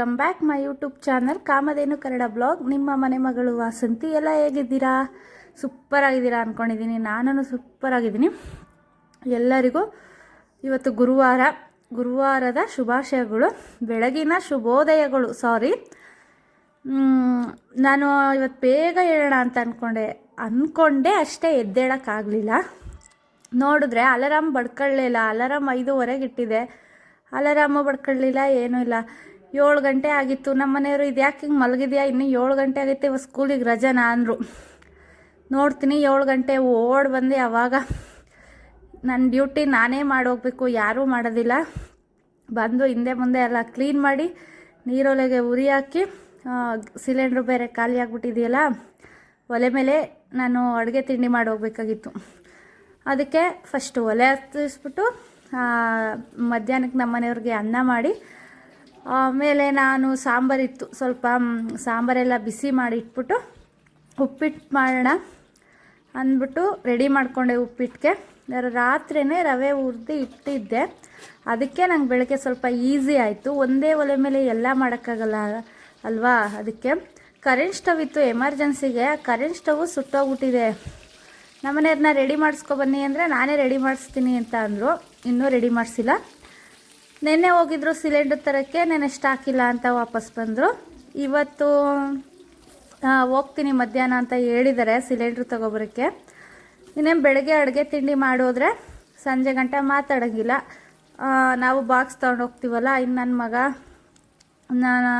Welcome back my YouTube channel Kamadhenu Kannada blog ನಿಮ್ಮ ಮನೆ ಮಗಳು ವಾಸಂತಿ ಎಲ್ಲ ಹೇಗಿದ್ದೀರಾ ಸೂಪರ್ ಆಗಿದ್ದೀರಾ ಅಂದ್ಕೊಂಡಿದ್ದೀನಿ ನಾನು ಸೂಪರ್ ಆಗಿದ್ದೀನಿ ಎಲ್ಲರಿಗೂ ಇವತ್ತು ಗುರುವಾರ ಗುರುವಾರದ ಶುಭಾಶಯಗಳು ಬೆಳಗಿನ ಶುಭೋದಯಗಳು ಸಾರಿ ನಾನು ಇವತ್ತು ಬೇಗ ಹೇಳೋಣ ಅಂತ ಅಂದ್ಕೊಂಡೆ ಅಂದ್ಕೊಂಡೆ ಅಷ್ಟೇ ಎದ್ದೇಳೋಕ್ಕಾಗಲಿಲ್ಲ ನೋಡಿದ್ರೆ ಅಲಾರಾಮ್ ಬಡ್ಕೊಳ್ಳಿಲ್ಲ ಅಲಾರಾಮ್ ಐದೂವರೆಗೆ ಇಟ್ಟಿದೆ ಅಲಾರಾಮು ಬಡ್ಕೊಳ್ಳಿಲ್ಲ ಏನೂ ಇಲ್ಲ ಏಳು ಗಂಟೆ ಆಗಿತ್ತು. ನಮ್ಮ ಮನೆಯವರು ಇದು ಯಾಕೆ ಹಿಂಗೆ ಮಲಗಿದ್ಯಾ? ಇನ್ನು ಏಳು ಗಂಟೆ ಆಗೈತೆ ಇವಾಗ ಸ್ಕೂಲಿಗೆ ರಜನಾ ಅಂದರು. ನೋಡ್ತೀನಿ ಏಳು ಗಂಟೆ ಓಡಿ ಬಂದೆ ಆವಾಗ ನನ್ನ ಡ್ಯೂಟಿ ನಾನೇ ಮಾಡೋಗ್ಬೇಕು ಯಾರೂ ಮಾಡೋದಿಲ್ಲ. ಬಂದು ಹಿಂದೆ ಮುಂದೆ ಎಲ್ಲ ಕ್ಲೀನ್ ಮಾಡಿ ನೀರೊಲೆಗೆ ಉರಿ ಹಾಕಿ ಸಿಲಿಂಡ್ರ್ ಬೇರೆ ಖಾಲಿ ಆಗಿಬಿಟ್ಟಿದೆಯಲ್ಲ, ಒಲೆ ಮೇಲೆ ನಾನು ಅಡುಗೆ ತಿಂಡಿ ಮಾಡೋಗ್ಬೇಕಾಗಿತ್ತು ಅದಕ್ಕೆ ಫಸ್ಟು ಒಲೆ ಹತ್ತಿಸ್ಬಿಟ್ಟು ಮಧ್ಯಾಹ್ನಕ್ಕೆ ನಮ್ಮ ಮನೆಯವ್ರಿಗೆ ಅನ್ನ ಮಾಡಿ ಆಮೇಲೆ ನಾನು ಸಾಂಬಾರಿತ್ತು ಸ್ವಲ್ಪ ಸಾಂಬಾರೆಲ್ಲ ಬಿಸಿ ಮಾಡಿ ಇಟ್ಬಿಟ್ಟು ಉಪ್ಪಿಟ್ಟು ಮಾಡೋಣ ಅಂದ್ಬಿಟ್ಟು ರೆಡಿ ಮಾಡಿಕೊಂಡೆ ಉಪ್ಪಿಟ್ಟಿಗೆ ರಾತ್ರಿಯೇ ರವೆ ಹುರಿದು ಇಟ್ಟಿದ್ದೆ. ಅದಕ್ಕೆ ನಂಗೆ ಬೆಳಗ್ಗೆ ಸ್ವಲ್ಪ ಈಸಿ ಆಯಿತು. ಒಂದೇ ಒಲೆ ಮೇಲೆ ಎಲ್ಲ ಮಾಡೋಕ್ಕಾಗಲ್ಲ ಅಲ್ವಾ ಅದಕ್ಕೆ. ಕರೆಂಟ್ ಸ್ಟವ್ ಇತ್ತು ಎಮರ್ಜೆನ್ಸಿಗೆ ಕರೆಂಟ್ ಸ್ಟವ್ ಸುಟ್ಟೋಗ್ಬಿಟ್ಟಿದೆ. ನಮ್ಮನೆಯವ್ರನ್ನ ರೆಡಿ ಮಾಡಿಸ್ಕೊಬನ್ನಿ ಅಂದರೆ ನಾನೇ ರೆಡಿ ಮಾಡಿಸ್ತೀನಿ ಅಂತ ಅಂದರು. ಇನ್ನೂ ರೆಡಿ ಮಾಡಿಸಿಲ್ಲ. ನಿನ್ನೆ ಹೋಗಿದ್ರು ಸಿಲಿಂಡರ್ ತರೋಕ್ಕೆ ನೆನೆ ಇಲ್ಲ ಅಂತ ವಾಪಸ್ ಬಂದರು. ಇವತ್ತು ಹೋಗ್ತೀನಿ ಮಧ್ಯಾಹ್ನ ಅಂತ ಹೇಳಿದ್ದಾರೆ ಸಿಲಿಂಡ್ರ್ ತೊಗೊಬರೋಕ್ಕೆ. ಇನ್ನೇನು ಬೆಳಗ್ಗೆ ಅಡುಗೆ ತಿಂಡಿ ಮಾಡೋದ್ರೆ ಸಂಜೆ ಗಂಟೆ ಮಾತಾಡೋಂಗಿಲ್ಲ. ನಾವು ಬಾಕ್ಸ್ ತೊಗೊಂಡು ಹೋಗ್ತೀವಲ್ಲ ಇನ್ನು ನನ್ನ ಮಗ, ನಾನು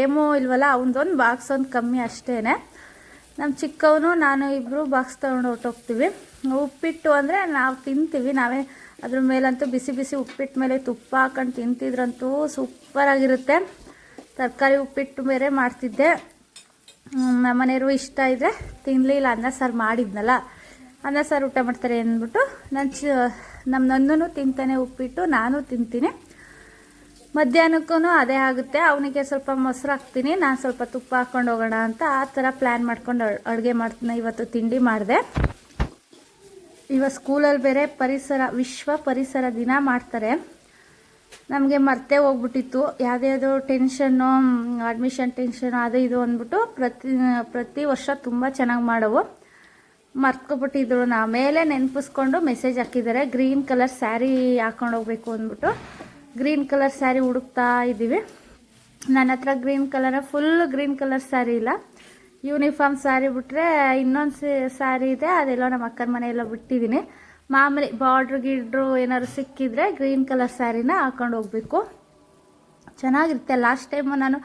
ಏಮೂ ಇಲ್ವಲ್ಲ, ಅವನದೊಂದು ಬಾಕ್ಸ್ ಒಂದು ಕಮ್ಮಿ ಅಷ್ಟೇ ನಮ್ಮ ಚಿಕ್ಕವನು, ನಾನು ಇಬ್ಬರು ಬಾಕ್ಸ್ ತೊಗೊಂಡು ಹೊರ್ಟೋಗ್ತೀವಿ. ಉಪ್ಪಿಟ್ಟು ಅಂದರೆ ನಾವು ತಿಂತೀವಿ, ನಾವೇ ಅದ್ರ ಮೇಲಂತೂ ಬಿಸಿ ಬಿಸಿ ಉಪ್ಪಿಟ್ಟು ಮೇಲೆ ತುಪ್ಪ ಹಾಕೊಂಡು ತಿಂತಿದ್ರಂತೂ ಸೂಪರಾಗಿರುತ್ತೆ ತರಕಾರಿ ಉಪ್ಪಿಟ್ಟು ಬೇರೆ ಮಾಡ್ತಿದ್ದೆ. ಮನೆಯವರು ಇಷ್ಟ ಇದ್ದರೆ ತಿನ್ನಲಿಲ್ಲ ಅನ್ನ ಸಾರು ಮಾಡಿದ್ನಲ್ಲ. ಅನ್ನ ಸಾರು ಊಟ ಮಾಡ್ತಾರೆ ಅಂದ್ಬಿಟ್ಟು ನನ್ನ ಚ ನಮ್ಮ ನಂದೂ ತಿಂತಾನೆ ಉಪ್ಪಿಟ್ಟು, ನಾನು ತಿಂತೀನಿ. ಮಧ್ಯಾಹ್ನಕ್ಕೂ ಅದೇ ಆಗುತ್ತೆ. ಅವನಿಗೆ ಸ್ವಲ್ಪ ಮೊಸರು ಹಾಕ್ತೀನಿ, ನಾನು ಸ್ವಲ್ಪ ತುಪ್ಪ ಹಾಕ್ಕೊಂಡು ಹೋಗೋಣ ಅಂತ ಆ ಥರ ಪ್ಲ್ಯಾನ್ ಮಾಡ್ಕೊಂಡು ಅಡುಗೆ ಮಾಡ್ತೀನಿ ಇವತ್ತು ತಿಂಡಿ ಮಾಡಿದೆ. ಇವಾಗ ಸ್ಕೂಲಲ್ಲಿ ಬೇರೆ ಪರಿಸರ, ವಿಶ್ವ ಪರಿಸರ ದಿನ ಮಾಡ್ತಾರೆ. ನಮಗೆ ಮರ್ತೇ ಹೋಗ್ಬಿಟ್ಟಿತ್ತು. ಯಾವುದ್ಯಾವುದು ಟೆನ್ಷನ್ನು ಅಡ್ಮಿಷನ್ ಟೆನ್ಷನ್ ಅದು ಇದು ಅಂದ್ಬಿಟ್ಟು ಪ್ರತಿ ಪ್ರತಿ ವರ್ಷ ತುಂಬ ಚೆನ್ನಾಗಿ ಮಾಡೋವು. ಮರ್ತ್ಕೊಬಿಟ್ಟಿದ್ರು. ನಾ ಮೇಲೆ ನೆನಪಿಸ್ಕೊಂಡು ಮೆಸೇಜ್ ಹಾಕಿದ್ದಾರೆ. ಗ್ರೀನ್ ಕಲರ್ ಸ್ಯಾರಿ ಹಾಕೊಂಡು ಹೋಗ್ಬೇಕು ಅಂದ್ಬಿಟ್ಟು. ಗ್ರೀನ್ ಕಲರ್ ಸ್ಯಾರಿ ಹುಡುಕ್ತಾ ಇದ್ದೀವಿ ನನ್ನ ಹತ್ರ green colour, full green colour sari ಇಲ್ಲ. ಯೂನಿಫಾರ್ಮ್ ಸ್ಯಾರಿ ಬಿಟ್ಟರೆ ಇನ್ನೊಂದು ಸ್ಯಾರಿ ಇದೆ, ಅದೆಲ್ಲೋ ನಮ್ಮ ಅಕ್ಕನ ಮನೆಯೆಲ್ಲ ಬಿಟ್ಟಿದ್ದೀನಿ. ಮಾಮೂಲಿ ಬಾರ್ಡ್ರ್ ಗಿಡ್ರು ಏನಾದ್ರು ಸಿಕ್ಕಿದ್ರೆ ಗ್ರೀನ್ ಕಲರ್ ಸ್ಯಾರಿನ ಹಾಕೊಂಡು ಹೋಗ್ಬೇಕು. ಚೆನ್ನಾಗಿರುತ್ತೆ. ಲಾಸ್ಟ್ ಟೈಮು ನಾನು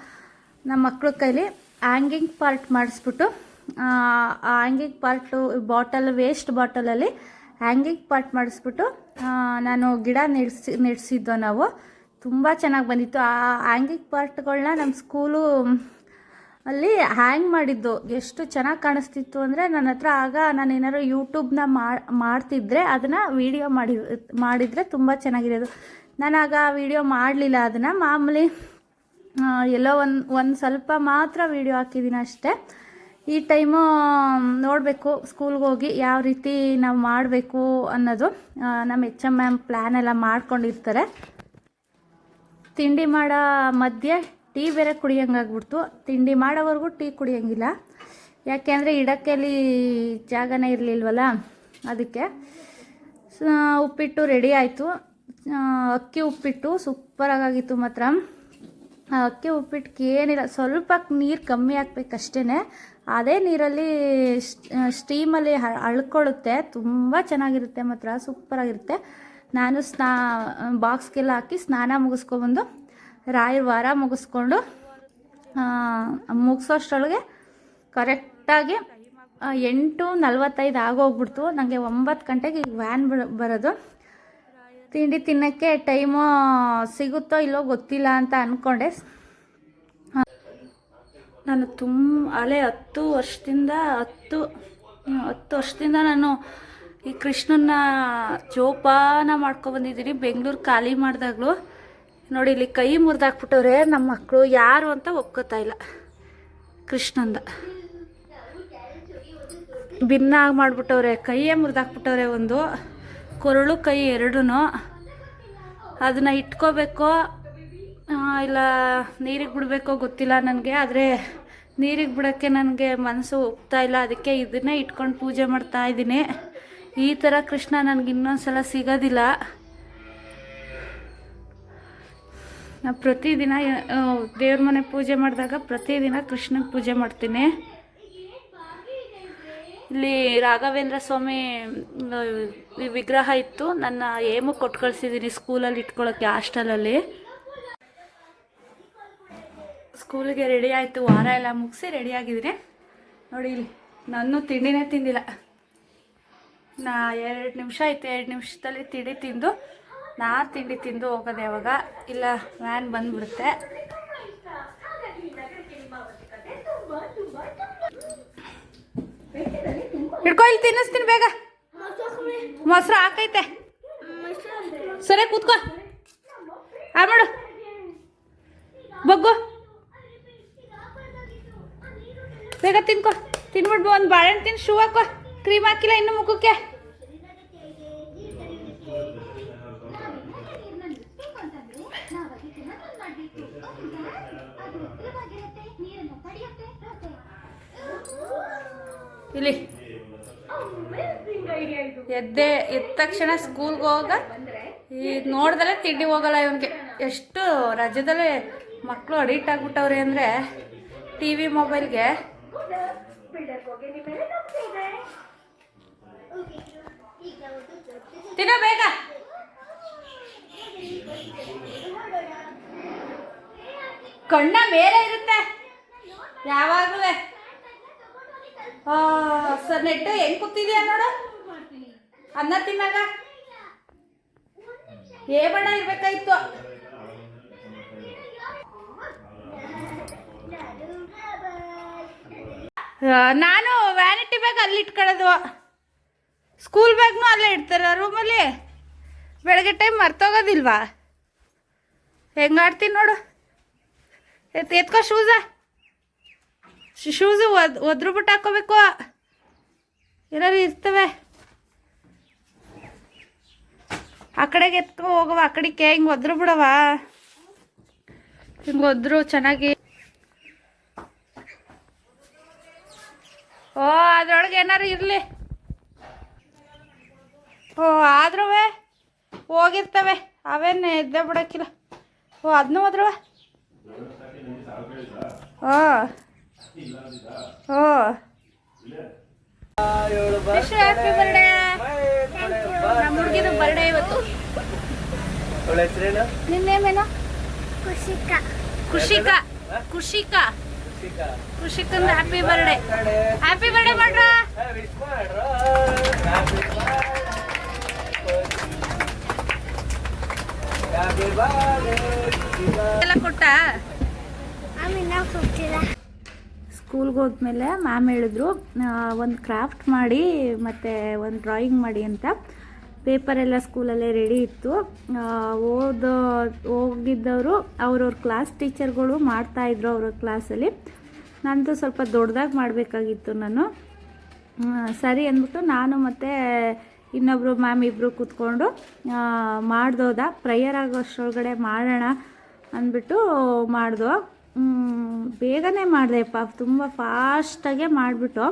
ನಮ್ಮ ಮಕ್ಕಳ ಕೈಲಿ ಹ್ಯಾಂಗಿಂಗ್ ಪಾರ್ಟ್ ಮಾಡಿಸ್ಬಿಟ್ಟು ಹ್ಯಾಂಗಿಂಗ್ ಪಾರ್ಟು ಬಾಟಲ್ ವೇಸ್ಟ್ ಬಾಟಲಲ್ಲಿ ಹ್ಯಾಂಗಿಂಗ್ ಪಾರ್ಟ್ ಮಾಡಿಸ್ಬಿಟ್ಟು ನಾನು ಗಿಡ ನೆಡ್ಸಿ, ನೆಡ್ಸಿದ್ದೋ ನಾವು, ತುಂಬ ಚೆನ್ನಾಗಿ ಬಂದಿತ್ತು. ಆ ಹ್ಯಾಂಗಿಂಗ್ ಪಾರ್ಟ್ಗಳನ್ನ ನಮ್ಮ ಸ್ಕೂಲು ಅಲ್ಲಿ ಹ್ಯಾಂಗ್ ಮಾಡಿದ್ದು. ಎಷ್ಟು ಚೆನ್ನಾಗಿ ಕಾಣಿಸ್ತಿತ್ತು ಅಂದರೆ ನನ್ನ ಹತ್ರ ಆಗ ನಾನು ಏನಾದ್ರು ಯೂಟ್ಯೂಬ್ನ ಮಾಡ್ತಿದ್ರೆ ಅದನ್ನು ವಿಡಿಯೋ ಮಾಡಿ, ಮಾಡಿದರೆ ತುಂಬ ಚೆನ್ನಾಗಿರೋದು. ನಾನು ಆಗ ವೀಡಿಯೋ ಮಾಡಲಿಲ್ಲ ಅದನ್ನು. ಮಾಮೂಲಿ ಎಲ್ಲೋ ಒಂದು ಒಂದು ಸ್ವಲ್ಪ ಮಾತ್ರ ವೀಡಿಯೋ ಹಾಕಿದ್ದೀನಿ ಅಷ್ಟೇ. ಈ ಟೈಮು ನೋಡಬೇಕು ಸ್ಕೂಲ್ಗೆ ಹೋಗಿ ಯಾವ ರೀತಿ ನಾವು ಮಾಡಬೇಕು ಅನ್ನೋದು. ನಮ್ಮ ಎಚ್ ಎಂ ಮ್ಯಾಮ್ ಪ್ಲ್ಯಾನ್ ಎಲ್ಲ ಮಾಡ್ಕೊಂಡಿರ್ತಾರೆ. ತಿಂಡಿ ಮಾಡೋ ಮಧ್ಯೆ ಟೀ ಬೇರೆ ಕುಡಿಯೋಂಗಾಗ್ಬಿಡ್ತು ತಿಂಡಿ ಮಾಡೋವರೆಗೂ ಟೀ ಕುಡಿಯೋಂಗಿಲ್ಲ. ಯಾಕೆಂದರೆ ಇಡಕ್ಕೆಲ್ಲಿ ಜಾಗನೇ ಇರಲಿಲ್ವಲ್ಲ, ಅದಕ್ಕೆ. ಉಪ್ಪಿಟ್ಟು ರೆಡಿ ಆಯಿತು. ಅಕ್ಕಿ ಉಪ್ಪಿಟ್ಟು ಸೂಪರಾಗಿತ್ತು ಮಾತ್ರ. ಅಕ್ಕಿ ಉಪ್ಪಿಟ್ಟಿಗೆ ಏನಿಲ್ಲ, ಸ್ವಲ್ಪ ನೀರು ಕಮ್ಮಿ ಹಾಕ್ಬೇಕಷ್ಟೇ ಅದೇ ನೀರಲ್ಲಿ ಸ್ಟೀಮಲ್ಲಿ ಅಳ್ಕೊಳ್ಳುತ್ತೆ. ತುಂಬ ಚೆನ್ನಾಗಿರುತ್ತೆ ಮಾತ್ರ ಸೂಪರಾಗಿರುತ್ತೆ ನಾನು ಸ್ನಾ ಬಾಕ್ಸ್ಗೆಲ್ಲ ಹಾಕಿ ಸ್ನಾನ ಮುಗಿಸ್ಕೊಬಂದು ರಾಯರ ವಾರ ಮುಗಿಸ್ಕೊಂಡು ಮುಗಿಸೋಷ್ಟರೊಳಗೆ ಕರೆಕ್ಟಾಗಿ ಎಂಟು ನಲ್ವತ್ತೈದು ಆಗೋಗ್ಬಿಡ್ತು. ನನಗೆ ಒಂಬತ್ತು ಗಂಟೆಗೆ ಈಗ ವ್ಯಾನ್ ಬರೋದು. ತಿಂಡಿ ತಿನ್ನೋಕ್ಕೆ ಟೈಮು ಸಿಗುತ್ತೋ ಇಲ್ಲೋ ಗೊತ್ತಿಲ್ಲ ಅಂತ ಅಂದ್ಕೊಂಡೆ ನಾನು ತುಂಬ ಹಳೆ ಹತ್ತು ವರ್ಷದಿಂದ ಹತ್ತು ಹತ್ತು ವರ್ಷದಿಂದ ನಾನು ಈ ಕೃಷ್ಣನ ಜೋಪಾನ ಮಾಡ್ಕೊಬಂದಿದ್ದೀನಿ ಬೆಂಗಳೂರು ಖಾಲಿ ಮಾಡಿದಾಗಲೂ. ನೋಡಿ, ಇಲ್ಲಿ ಕೈ ಮುರಿದಾಕ್ಬಿಟ್ಟವ್ರೆ ನಮ್ಮ ಮಕ್ಕಳು ಯಾರು ಅಂತ ಒಪ್ಕೋತಾ ಇಲ್ಲ. ಕೃಷ್ಣಂದ. ಭಿನ್ನ ಆಗಿ ಮಾಡಿಬಿಟ್ಟವ್ರೆ, ಕೈಯೇ ಮುರಿದಾಕ್ಬಿಟ್ಟವ್ರೆ ಒಂದು. ಕೊರಳು ಕೈ ಎರಡೂ ಅದನ್ನು ಇಟ್ಕೋಬೇಕು ಇಲ್ಲ ನೀರಿಗೆ ಬಿಡಬೇಕೋ ಗೊತ್ತಿಲ್ಲ ನನಗೆ, ಆದರೆ ನೀರಿಗೆ ಬಿಡೋಕ್ಕೆ ನನಗೆ ಮನಸ್ಸು ಒಪ್ತಾ ಇಲ್ಲ. ಅದಕ್ಕೆ ಇದನ್ನೇ ಇಟ್ಕೊಂಡು ಪೂಜೆ ಮಾಡ್ತಾ ಇದ್ದೀನಿ. ಈ ಥರ ಕೃಷ್ಣ ನನಗೆ ಇನ್ನೊಂದು ಸಲ ಸಿಗೋದಿಲ್ಲ. ನಾ ಪ್ರತಿದಿನ ದೇವ್ರ ಮನೆ ಪೂಜೆ ಮಾಡಿದಾಗ ಪ್ರತಿದಿನ ಕೃಷ್ಣನ ಪೂಜೆ ಮಾಡ್ತೀನಿ. ಇಲ್ಲಿ ರಾಘವೇಂದ್ರ ಸ್ವಾಮಿ ವಿಗ್ರಹ ಇತ್ತು. ನನ್ನ ಏಮು ಕೊಟ್ಟು ಕಳಿಸಿದ್ದೀನಿ ಸ್ಕೂಲಲ್ಲಿ ಇಟ್ಕೊಳ್ಳೋಕ್ಕೆ ಹಾಸ್ಟೆಲಲ್ಲಿ ಸ್ಕೂಲಿಗೆ ರೆಡಿ ಆಯಿತು, ವಾರ ಎಲ್ಲ ಮುಗಿಸಿ ರೆಡಿ ಆಗಿದ್ದೀನಿ. ನೋಡಿ ಇಲ್ಲಿ, ನಾನು ತಿಂಡಿನೇ ತಿಂದಿಲ್ಲ. ನಾ ಎರಡು ನಿಮಿಷ ಆಯಿತು, ಎರಡು ನಿಮಿಷದಲ್ಲಿ ತಿಂಡಿ ತಿಂದು ನಾ ತಿಂಡಿ ತಿಂದು ಹೋಗೋದು ಯಾವಾಗ? ಇಲ್ಲ ವ್ಯಾನ್ ಬಂದ್ಬಿಡುತ್ತೆ. ಹಿಡ್ಕೊ, ಇಲ್ಲಿ ತಿನ್ನಿಸ್ತೀನಿ ಬೇಗ. ಮೊಸರು ಹಾಕೈತೆ. ಸರಿ, ಕೂತ್ಕೋ. ಆ ಮಾಡು. ಬಗ್ಗು. ಬೇಗ ತಿನ್ಕೊ. ತಿನ್ಬಿಡ್ಬೋ, ಒಂದು ಬಾಳೆಹಣ್ಣು ತಿನ್, ಶೂ ಹಾಕೋ. ಕ್ರೀಮ್ ಹಾಕಿಲ್ಲ ಇನ್ನು ಮುಖಕ್ಕೆ. ಇಲ್ಲಿ. ಎದ್ದೆ, ಎದ್ದ ತಕ್ಷಣ ಸ್ಕೂಲ್ಗೆ ಹೋಗ. ಈ ನೋಡ್ದಲೆ ತಿಂಡಿ ಹೋಗಲ್ಲ ಇವನಿಗೆ. ಎಷ್ಟು ರಾಜ್ಯದಲ್ಲೇ ಮಕ್ಕಳು ಅಡಿಕ್ಟ್ ಆಗ್ಬಿಟ್ಟವ್ರೆ ಅಂದರೆ ಟಿ ವಿ ಮೊಬೈಲ್ಗೆ ತಿನ್ನೋ ಬೇಗ. ಕಣ್ಣ ಮೇಲೆ ಇರುತ್ತೆ. ಯಾವಾಗಲೂ. ನೆಟ್ಟು ಹೆಂಗ್ ಕೂತಿದ್ಯಾ ನೋಡು? ಅನ್ನ ತಿನ್ನಾಗ ಏ ಬಣ್ಣ ಇರ್ಬೇಕಾಯ್ತು. ನಾನು ವ್ಯಾನಿಟಿ ಬ್ಯಾಗ್ ಅಲ್ಲಿ ಇಟ್ಕೊಳ್ಳೋದು. ಸ್ಕೂಲ್ ಬ್ಯಾಗ್ನು ಅಲ್ಲೇ ಇಡ್ತಾರೆ ರೂಮಲ್ಲಿ ಬೆಳಗ್ಗೆ ಟೈಮ್ ಮರ್ತೋಗೋದಿಲ್ವಾ? ಹೆಂಗಾಡ್ತೀನಿ ನೋಡು. ಎತ್ ಎತ್ಕೋ ಶೂಸ ಶೂಸು ಒದ್ ಒದ್ರು ಬಿಟ್ಟು ಹಾಕೋಬೇಕು ಏನಾರು ಇರ್ತವೆ. ಆ ಕಡೆಗೆ ಎತ್ಕೊ ಹೋಗವ ಆ ಕಡೆಗೆ ಹಿಂಗೆ ಒದ್ರು ಬಿಡವ ಹಿಂಗೆ ಒದ್ರು ಚೆನ್ನಾಗಿ. ಓ ಅದ್ರೊಳಗೆ ಏನಾರು ಇರಲಿ. ಓ ಆದ್ರೂ ಹೋಗಿರ್ತವೆ. ಅವೇನು ಎದ್ದೆ ಬಿಡೋಕ್ಕಿಲ್ಲ. ಓ ಅದನ್ನೂ ಹೋದ್ರವ ಓ ಹ್ಯಾಪಿ ಬರ್ಡೇ ನಮ್ಮ ಹುಡುಗಿದು ಬರ್ಡೇ ಇವತ್ತು. ಅವಳ ಹೆಸರೇನು? ನಿನ್ನೇಮೇನು ಕುಶಿಕ ಖುಷಿಕಾ ಖುಷಿಕಾ ಶಿಖಾ ಖುಷಿಕಂದು ಹ್ಯಾಪಿ ಬರ್ಡೇ ಹ್ಯಾಪಿ ಬರ್ಡೇ ಮಾಡ್ರ? ಎಲ್ಲ ಕೊಟ್ಟ? ಆಮೇಲೆ ಹೋಗ್ತಿಲ್ಲ ಸ್ಕೂಲ್ಗೆ ಹೋದ್ಮೇಲೆ ಮ್ಯಾಮ್ ಹೇಳಿದ್ರು ಒಂದು ಕ್ರಾಫ್ಟ್ ಮಾಡಿ ಮತ್ತು ಒಂದು ಡ್ರಾಯಿಂಗ್ ಮಾಡಿ ಅಂತ. ಪೇಪರೆಲ್ಲ ಸ್ಕೂಲಲ್ಲೇ ರೆಡಿ ಇತ್ತು. ಓದೋ, ಹೋಗಿದ್ದವರು, ಅವ್ರವ್ರ ಕ್ಲಾಸ್ ಟೀಚರ್ಗಳು ಮಾಡ್ತಾಯಿದ್ರು ಅವ್ರ ಕ್ಲಾಸಲ್ಲಿ ನಂದು ಸ್ವಲ್ಪ ದೊಡ್ಡದಾಗಿ ಮಾಡಬೇಕಾಗಿತ್ತು ನಾನು. ಸರಿ ಅಂದ್ಬಿಟ್ಟು ನಾನು ಮತ್ತು ಇನ್ನೊಬ್ಬರು ಮ್ಯಾಮ್ ಇಬ್ಬರು ಕೂತ್ಕೊಂಡು ಮಾಡ್ದೋದ. ಪ್ರೇಯರ್ ಆಗೋಷ್ಟೊಳಗಡೆ ಮಾಡೋಣ ಅಂದ್ಬಿಟ್ಟು ಮಾಡ್ದೋ. ಬೇಗನೆ ಮಾಡಿದೆಪ್ಪ ತುಂಬ ಫಾಸ್ಟಾಗೆ ಮಾಡಿಬಿಟ್ಟು.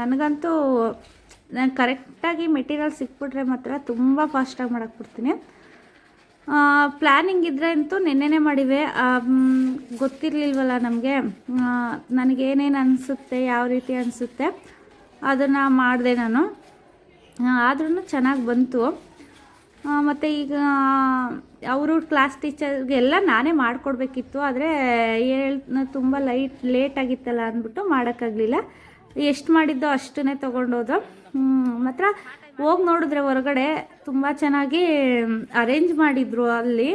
ನನಗಂತೂ ನಾನು ಕರೆಕ್ಟಾಗಿ ಮೆಟೀರಿಯಲ್ ಸಿಕ್ಬಿಟ್ರೆ ಮಾತ್ರ ತುಂಬ ಫಾಸ್ಟಾಗಿ ಮಾಡಕ್ಕೆ ಬಿಡ್ತೀನಿ. ಪ್ಲ್ಯಾನಿಂಗ್ ಇದ್ದರೆ ಅಂತೂ ನಿನ್ನೆನೇ ಮಾಡಿವೆ. ಗೊತ್ತಿರಲಿಲ್ವಲ್ಲ ನಮಗೆ. ನನಗೇನೇನು ಅನಿಸುತ್ತೆ, ಯಾವ ರೀತಿ ಅನಿಸುತ್ತೆ, ಅದನ್ನು ಮಾಡಿದೆ ನಾನು. ಆದ್ರೂ ಚೆನ್ನಾಗಿ ಬಂತು. ಮತ್ತು ಈಗ ಅವರು ಕ್ಲಾಸ್ ಟೀಚರ್ಗೆಲ್ಲ ನಾನೇ ಮಾಡಿಕೊಡ್ಬೇಕಿತ್ತು, ಆದರೆ ಹೇಳ್ ತುಂಬ ಲೈಟ್ ಲೇಟ್ ಆಗಿತ್ತಲ್ಲ ಅಂದ್ಬಿಟ್ಟು ಮಾಡೋಕ್ಕಾಗಲಿಲ್ಲ. ಎಷ್ಟು ಮಾಡಿದ್ದೋ ಅಷ್ಟನ್ನೇ ತೊಗೊಂಡೋದು ಮಾತ್ರ ಹೋಗಿ ನೋಡಿದ್ರೆ ಹೊರಗಡೆ ತುಂಬ ಚೆನ್ನಾಗಿ ಅರೇಂಜ್ ಮಾಡಿದರು ಅಲ್ಲಿ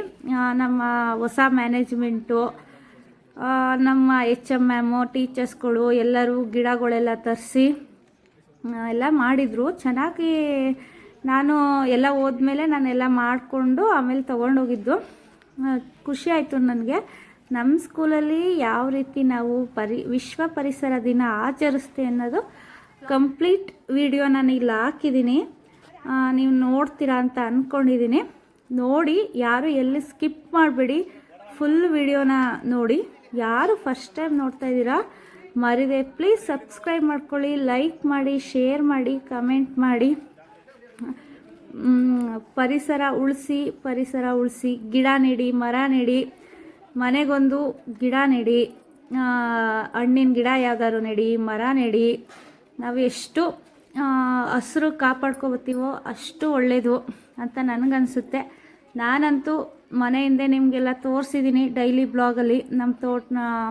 ನಮ್ಮ ಹೊಸ ಮ್ಯಾನೇಜ್ಮೆಂಟು ನಮ್ಮ ಎಚ್ ಎಂ ಮ್ಯಾಮು ಟೀಚರ್ಸ್ಗಳು ಎಲ್ಲರೂ ಗಿಡಗಳೆಲ್ಲ ತರಿಸಿ ಎಲ್ಲ ಮಾಡಿದರು. ಚೆನ್ನಾಗಿ ನಾನು ಎಲ್ಲ ಹೋದ್ಮೇಲೆ ನಾನೆಲ್ಲ ಮಾಡಿಕೊಂಡು ಆಮೇಲೆ ತೊಗೊಂಡೋಗಿದ್ದು ಖುಷಿ ಆಯಿತು ನನಗೆ. ನಮ್ಮ ಸ್ಕೂಲಲ್ಲಿ ಯಾವ ರೀತಿ ನಾವು ಪರಿ, ವಿಶ್ವ ಪರಿಸರ ದಿನ ಆಚರಿಸ್ತೆ ಅನ್ನೋದು ಕಂಪ್ಲೀಟ್ ವಿಡಿಯೋ ನಾನು ಇಲ್ಲಿ ಹಾಕಿದ್ದೀನಿ. ನೀವು ನೋಡ್ತೀರಾ ಅಂತ ಅಂದ್ಕೊಂಡಿದ್ದೀನಿ ನೋಡಿ, ಯಾರು ಎಲ್ಲಿ ಸ್ಕಿಪ್ ಮಾಡಬೇಡಿ, ಫುಲ್ ವಿಡಿಯೋನ ನೋಡಿ. ಯಾರು ಫಸ್ಟ್ ಟೈಮ್ ನೋಡ್ತಾ ಇದ್ದೀರಾ, ಮರಿದೆ. ಪ್ಲೀಸ್ ಸಬ್ಸ್ಕ್ರೈಬ್ ಮಾಡ್ಕೊಳ್ಳಿ, ಲೈಕ್ ಮಾಡಿ, ಶೇರ್ ಮಾಡಿ, ಕಮೆಂಟ್ ಮಾಡಿ. ಪರಿಸರ ಉಳಿಸಿ ಪರಿಸರ ಉಳಿಸಿ, ಗಿಡ ನೆಡಿ, ಮರ ನೆಡಿ, ಮನೆಗೊಂದು ಗಿಡ ನೆಡಿ ಹಣ್ಣಿನ ಗಿಡ ಯಾವ್ದಾದ್ರು ನೆಡಿ, ಮರ ನೆಡಿ, ನಾವು ಎಷ್ಟು ಹಸಿರು ಕಾಪಾಡ್ಕೊಬತ್ತೀವೋ ಅಷ್ಟು ಒಳ್ಳೆಯದು ಅಂತ ನನಗನ್ಸುತ್ತೆ. ನಾನಂತೂ ಮನೆಯಿಂದ ನಿಮಗೆಲ್ಲ ತೋರಿಸಿದ್ದೀನಿ ಡೈಲಿ ಬ್ಲಾಗಲ್ಲಿ ನಮ್ಮ ತೋಟ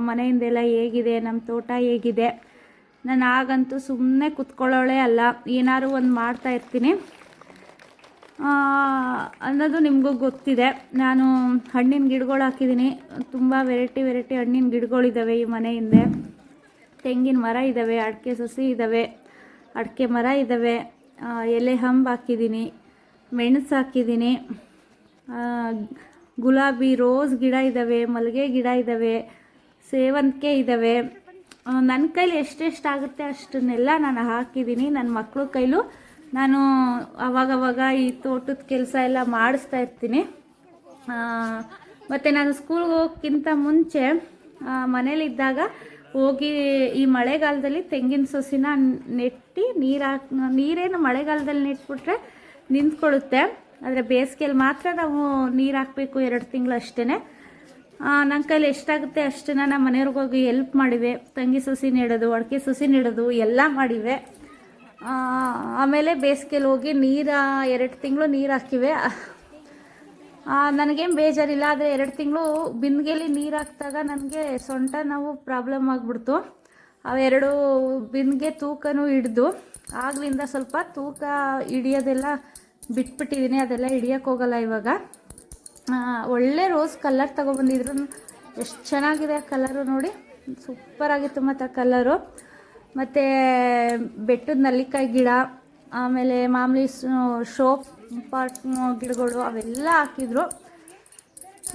ಮನೆಯಿಂದೆಲ್ಲ ಹೇಗಿದೆ ನಮ್ಮ ತೋಟ ಹೇಗಿದೆ. ನಾನು ಆಗಂತೂ ಸುಮ್ಮನೆ ಕುತ್ಕೊಳ್ಳೋಳೆ ಅಲ್ಲ, ಏನಾದ್ರು ಒಂದು ಮಾಡ್ತಾ ಇರ್ತೀನಿ. ಅನ್ನೋದು ನಿಮಗೂ ಗೊತ್ತಿದೆ. ನಾನು ಹಣ್ಣಿನ ಗಿಡಗಳು ಹಾಕಿದ್ದೀನಿ. ತುಂಬ ವೆರೈಟಿ ವೆರೈಟಿ ಹಣ್ಣಿನ ಗಿಡಗಳಿದ್ದಾವೆ ಈ ಮನೆ ಹಿಂದೆ. ತೆಂಗಿನ ಮರ ಇದ್ದಾವೆ ಅಡಿಕೆ ಸಸಿ ಇದ್ದಾವೆ ಅಡಿಕೆ ಮರ ಇದ್ದಾವೆ ಎಲೆ ಹಂಬು ಹಾಕಿದ್ದೀನಿ, ಮೆಣಸು ಹಾಕಿದ್ದೀನಿ ಗುಲಾಬಿ ರೋಸ್ ಗಿಡ ಇದ್ದಾವೆ ಮಲ್ಲಿಗೆ ಗಿಡ ಇದ್ದಾವೆ ಸೇವಂತಿಗೆ ಇದ್ದಾವೆ ನನ್ನ ಕೈಲಿ ಎಷ್ಟೆಷ್ಟು ಆಗುತ್ತೆ ಅಷ್ಟನ್ನೆಲ್ಲ ನಾನು ಹಾಕಿದ್ದೀನಿ. ನನ್ನ ಮಕ್ಕಳ ಕೈಲೂ ನಾನು ಅವಾಗವಾಗ ಈ ತೋಟದ ಕೆಲಸ ಎಲ್ಲ ಮಾಡಿಸ್ತಾ ಇರ್ತೀನಿ. ಮತ್ತು ನಾನು ಸ್ಕೂಲ್ಗೆ ಹೋಗೋಕ್ಕಿಂತ ಮುಂಚೆ ಮನೇಲಿದ್ದಾಗ ಹೋಗಿ ಈ ಮಳೆಗಾಲದಲ್ಲಿ ತೆಂಗಿನ ಸೊಸಿನ ನೆಟ್ಟಿ ನೀರು ಹಾಕ್, ನೀರೇನು ಮಳೆಗಾಲದಲ್ಲಿ ನೆಟ್ಬಿಟ್ರೆ ನಿಂತ್ಕೊಳ್ಳುತ್ತೆ. ಆದರೆ ಬೇಸಿಗೆಯಲ್ಲಿ ಮಾತ್ರ ನಾವು ನೀರು ಹಾಕಬೇಕು ಎರಡು ತಿಂಗಳು ಅಷ್ಟೇ ನನ್ನ ಕೈಲಿ ಎಷ್ಟಾಗುತ್ತೆ ಅಷ್ಟನ್ನ ನಮ್ಮ ಮನೆಯವ್ರಿಗೋಗಿ ಹೆಲ್ಪ್ ಮಾಡಿವೆ. ತಂಗಿ ಸೊಸಿ ನೆಡೋದು, ಅಡಿಕೆ ಸೊಸಿ ನೆಡೋದು, ಎಲ್ಲ ಮಾಡಿವೆ. ಆಮೇಲೆ ಬೇಸಿಗೆಯಲ್ಲಿ ಹೋಗಿ ನೀರು ಎರಡು ತಿಂಗಳು ನೀರು ಹಾಕಿವೆ ಆ, ನನಗೇನು ಬೇಜಾರಿಲ್ಲ ಆದರೆ ಎರಡು ತಿಂಗಳು ಬಿಂದಿಗೆಲಿ ನೀರು ಹಾಕಿದಾಗ ನನಗೆ ಸೊಂಟ ನಾವು ಪ್ರಾಬ್ಲಮ್ ಆಗಿಬಿಡ್ತು. ಅವೆರಡು ಬಿಂದಿಗೆ ತೂಕನೂ ಹಿಡ್ದು ಆಗಲಿಂದ ಸ್ವಲ್ಪ ತೂಕ ಹಿಡಿಯೋದೆಲ್ಲ ಬಿಟ್ಬಿಟ್ಟಿದ್ದೀನಿ ಅದೆಲ್ಲ ಹಿಡಿಯೋಕ್ಕೋಗಲ್ಲ ಇವಾಗ. ಆ, ಒಳ್ಳೆ ರೋಸ್ ಕಲರ್ ತೊಗೊಬಂದಿದ್ರು. ಎಷ್ಟು ಚೆನ್ನಾಗಿದೆ ಕಲರು ನೋಡಿ. ಸೂಪರಾಗಿತ್ತು ಮತ್ತು ಆ ಕಲರು. ಮತ್ತು ಬೆಟ್ಟದ ನಲ್ಲಿಕಾಯಿ ಗಿಡ ಆಮೇಲೆ ಮಾಮೂಲಿ ಶೋ ಪಾರ್ಕ್ ಗಿಡಗಳು ಅವೆಲ್ಲ ಹಾಕಿದ್ರು.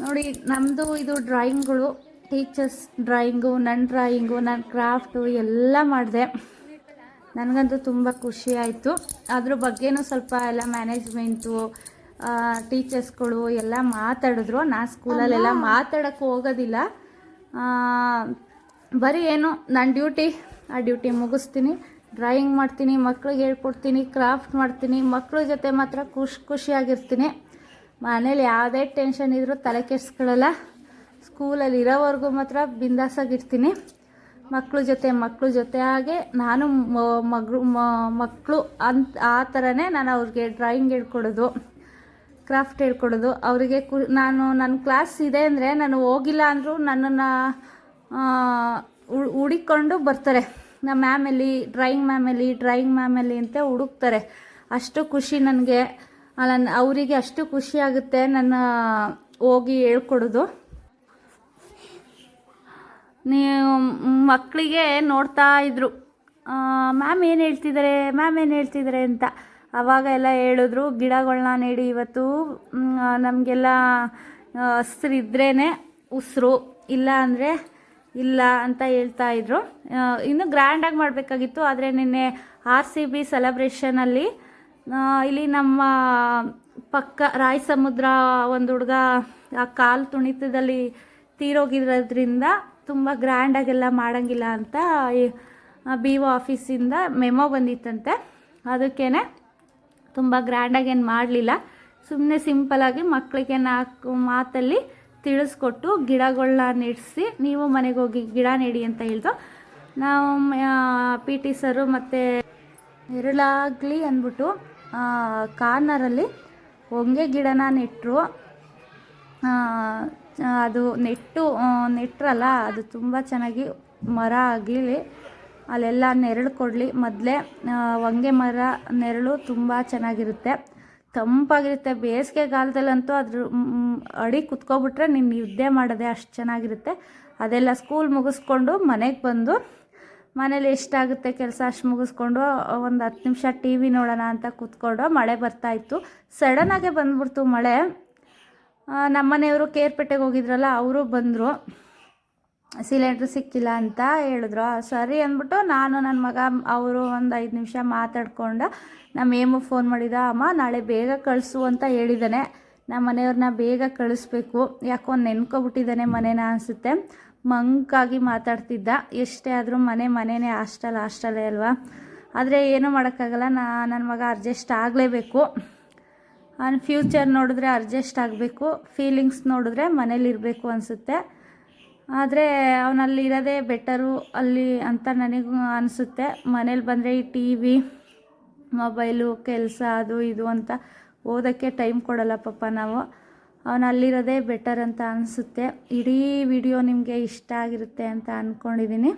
ನೋಡಿ ನಮ್ಮದು ಇದು ಡ್ರಾಯಿಂಗ್ಗಳು ಟೀಚರ್ಸ್ ಡ್ರಾಯಿಂಗು ನನ್ನ ಡ್ರಾಯಿಂಗು ನನ್ನ ಕ್ರಾಫ್ಟು ಎಲ್ಲ ಮಾಡಿದೆ. ನನಗಂತೂ ತುಂಬ ಖುಷಿ ಆಯಿತು. ಅದ್ರ ಬಗ್ಗೆನೂ ಸ್ವಲ್ಪ ಎಲ್ಲ ಮ್ಯಾನೇಜ್ಮೆಂಟು ಟೀಚರ್ಸ್ಗಳು ಎಲ್ಲ ಮಾತಾಡಿದ್ರು. ನಾ ಸ್ಕೂಲಲ್ಲೆಲ್ಲ ಮಾತಾಡೋಕ್ಕೆ ಹೋಗೋದಿಲ್ಲ. ಬರೀ ಏನು ನನ್ನ ಡ್ಯೂಟಿ ಆ ಡ್ಯೂಟಿ ಮುಗಿಸ್ತೀನಿ. ಡ್ರಾಯಿಂಗ್ ಮಾಡ್ತೀನಿ, ಮಕ್ಳಿಗೆ ಹೇಳ್ಕೊಡ್ತೀನಿ ಕ್ರಾಫ್ಟ್ ಮಾಡ್ತೀನಿ ಮಕ್ಕಳ ಜೊತೆ ಮಾತ್ರ ಖುಷಿ ಖುಷಿಯಾಗಿರ್ತೀನಿ. ಮನೇಲಿ ಯಾವುದೇ ಟೆನ್ಷನ್ ಇದ್ದರೂ ತಲೆ ಕೆಡಿಸ್ಕೊಳ್ಳಲ್ಲ ಸ್ಕೂಲಲ್ಲಿ ಇರೋವರೆಗೂ ಮಾತ್ರ ಬಿಂದಾಸಾಗಿರ್ತೀನಿ. ಮಕ್ಕಳ ಜೊತೆ ಮಕ್ಕಳ ಜೊತೆ ಹಾಗೆ ನಾನು ಮಗಳು ಮಕ್ಕಳು ಅಂತ ಆ ಥರನೇ ನಾನು ಅವ್ರಿಗೆ ಡ್ರಾಯಿಂಗ್ ಹೇಳ್ಕೊಡೋದು ಕ್ರಾಫ್ಟ್ ಹೇಳ್ಕೊಡೋದು. ಅವರಿಗೆ ಕು, ನಾನು ನನ್ನ ಕ್ಲಾಸ್ ಇದೆ ಅಂದರೆ ನಾನು ಹೋಗಿಲ್ಲ ಅಂದರೂ ನನ್ನನ್ನು ಹುಡಿಕೊಂಡು ಬರ್ತಾರೆ. ನಮ್ಮ ಮ್ಯಾಮಲ್ಲಿ ಡ್ರಾಯಿಂಗ್ ಮ್ಯಾಮಲ್ಲಿ ಡ್ರಾಯಿಂಗ್ ಮ್ಯಾಮಲ್ಲಿ ಅಂತ ಹುಡುಕ್ತಾರೆ. ಅಷ್ಟು ಖುಷಿ ನನಗೆ. ಅಲ್ಲ ಅವರಿಗೆ ಅಷ್ಟು ಖುಷಿ ಆಗುತ್ತೆ ನನ್ನ ಹೋಗಿ ಹೇಳ್ಕೊಡೋದು. ನೀವು ಮಕ್ಕಳಿಗೆ ನೋಡ್ತಾ ಇದ್ರು. ಮ್ಯಾಮ್ ಏನು ಹೇಳ್ತಿದ್ದಾರೆ ಮ್ಯಾಮ್ ಏನು ಹೇಳ್ತಿದ್ದಾರೆ ಅಂತ. ಆವಾಗ ಎಲ್ಲ ಹೇಳಿದ್ರು ಗಿಡಗಳನ್ನ ನೆಡಿ ಇವತ್ತು. ನಮಗೆಲ್ಲ ಹಸ್ರಿದ್ರೇ ಉಸಿರು. ಇಲ್ಲ ಅಂದರೆ ಇಲ್ಲ ಅಂತ ಹೇಳ್ತಾ ಇದ್ರು. ಇನ್ನು ಗ್ರ್ಯಾಂಡಾಗಿ ಮಾಡಬೇಕಾಗಿತ್ತು, ಆದರೆ ನಿನ್ನೆ ಆರ್ ಸಿ ಬಿ ಸೆಲೆಬ್ರೇಷನಲ್ಲಿ ಇಲ್ಲಿ ನಮ್ಮ ಪಕ್ಕ ರಾಯ್ ಸಮುದ್ರ ಒಂದು ಹುಡುಗ ಆ ಕಾಲು ತುಣಿತದಲ್ಲಿ ತೀರೋಗಿರೋದ್ರಿಂದ ತುಂಬ ಗ್ರ್ಯಾಂಡಾಗೆಲ್ಲ ಮಾಡೋಂಗಿಲ್ಲ ಅಂತ ಬಿ ಒ ಆಫೀಸಿಂದ ಮೆಮೊ ಬಂದಿತ್ತಂತೆ. ಅದಕ್ಕೇ ತುಂಬ ಗ್ರ್ಯಾಂಡಾಗಿ ಏನು ಮಾಡಲಿಲ್ಲ. ಸುಮ್ಮನೆ ಸಿಂಪಲಾಗಿ ಮಕ್ಕಳಿಗೆ ನಾಲ್ಕು ಮಾತಲ್ಲಿ ತಿಳಿಸ್ಕೊಟ್ಟು ಗಿಡಗಳನ್ನ ನೆಡಿಸಿ ನೀವು ಮನೆಗೆ ಹೋಗಿ ಗಿಡ ನೆಡಿ ಅಂತ ಹೇಳ್ದು. ನಾವು ಪಿ ಟಿ ಸರು ಮತ್ತು ಎರಳಾಗಲಿ ಅಂದ್ಬಿಟ್ಟು ಕಾರ್ನರಲ್ಲಿ ಹೊಂಗೆ ಗಿಡನ ನೆಟ್ಟರು ಅದು ನೆಟ್ಟು ನೆಟ್ಟರಲ್ಲ ಅದು ತುಂಬ ಚೆನ್ನಾಗಿ ಮರ ಆಗಲಿ. ಅಲ್ಲೆಲ್ಲ ನೆರಳು ಕೊಡಲಿ. ಮೊದಲೇ ಹೊಂಗೆ ಮರ ನೆರಳು ತುಂಬ ಚೆನ್ನಾಗಿರುತ್ತೆ. ತಂಪಾಗಿರುತ್ತೆ. ಬೇಸಿಗೆಗಾಲದಲ್ಲಂತೂ ಅದ್ರ ಅಡಿ ಕುತ್ಕೊಬಿಟ್ರೆ ನೀನು ನಿದ್ದೆ ಮಾಡೋದೆ ಅಷ್ಟು ಚೆನ್ನಾಗಿರುತ್ತೆ. ಅದೆಲ್ಲ ಸ್ಕೂಲ್ ಮುಗಿಸ್ಕೊಂಡು ಮನೆಗೆ ಬಂದು ಮನೇಲಿ ಎಷ್ಟಾಗುತ್ತೆ ಕೆಲಸ ಅಷ್ಟು ಮುಗಿಸ್ಕೊಂಡು ಒಂದು ಹತ್ತು ನಿಮಿಷ ಟಿ ವಿ ನೋಡೋಣ ಅಂತ ಕೂತ್ಕೊಂಡು ಮಳೆ ಬರ್ತಾಯಿತ್ತು ಸಡನ್ನಾಗೆ ಬಂದ್ಬಿಡ್ತು ಮಳೆ. ನಮ್ಮನೆಯವರು ಕೇರ್ಪೇಟೆಗೆ ಹೋಗಿದ್ರಲ್ಲ, ಅವರು ಬಂದರು. ಸಿಲಿಂಡ್ರ್ ಸಿಕ್ಕಿಲ್ಲ ಅಂತ ಹೇಳಿದ್ರು. ಸರಿ ಅಂದ್ಬಿಟ್ಟು ನಾನು ನನ್ನ ಮಗ, ಅವರು ಒಂದು ಐದು ನಿಮಿಷ ಮಾತಾಡ್ಕೊಂಡು ನಮ್ಮ ಏಮು ಫೋನ್ ಮಾಡಿದ, ಅಮ್ಮ, ನಾಳೆ ಬೇಗ ಕಳಿಸು ಅಂತ ಹೇಳಿದ್ದಾನೆ ನಮ್ಮ ಮನೆಯವ್ರನ್ನ ಬೇಗ ಕಳಿಸ್ಬೇಕು. ಯಾಕೋ ನೆನ್ಕೊಬಿಟ್ಟಿದ್ದಾನೆ ಮನೇನ ಅನಿಸುತ್ತೆ. ಮಂಕಾಗಿ ಮಾತಾಡ್ತಿದ್ದ. ಎಷ್ಟೇ ಆದರೂ ಮನೆ ಮನೆಯೇ ಹಾಸ್ಟೆಲ್, ಹಾಸ್ಟೆಲೇ ಅಲ್ವಾ? ಆದರೆ ಏನೂ ಮಾಡೋಕ್ಕಾಗಲ್ಲ, ನಾ ನನ್ನ ಮಗ ಅಡ್ಜಸ್ಟ್ ಆಗಲೇಬೇಕು. ಅವ್ನ ಫ್ಯೂಚರ್ ನೋಡಿದ್ರೆ ಅಡ್ಜಸ್ಟ್ ಆಗಬೇಕು. ಫೀಲಿಂಗ್ಸ್ ನೋಡಿದ್ರೆ ಮನೇಲಿರಬೇಕು ಅನಿಸುತ್ತೆ. ಆದರೆ ಅವನಲ್ಲಿ ಇರೋದೇ ಬೆಟರು ಅಲ್ಲಿ ಅಂತ ನನಗೂ ಅನಿಸುತ್ತೆ. ಮನೇಲಿ ಬಂದರೆ ಈ ಟಿ ವಿ, ಮೊಬೈಲು, ಕೆಲಸ, ಅದು ಇದು ಅಂತ ಓದೋಕ್ಕೆ ಟೈಮ್ ಕೊಡಲ್ಲ ಪಾಪ ನಾವು. ಅವನ ಅಲ್ಲಿರೋದೇ ಬೆಟರ್ ಅಂತ ಅನಿಸುತ್ತೆ. ಇಡೀ ವಿಡಿಯೋ ನಿಮಗೆ ಇಷ್ಟ ಆಗಿರುತ್ತೆ ಅಂತ ಅಂದ್ಕೊಂಡಿದ್ದೀನಿ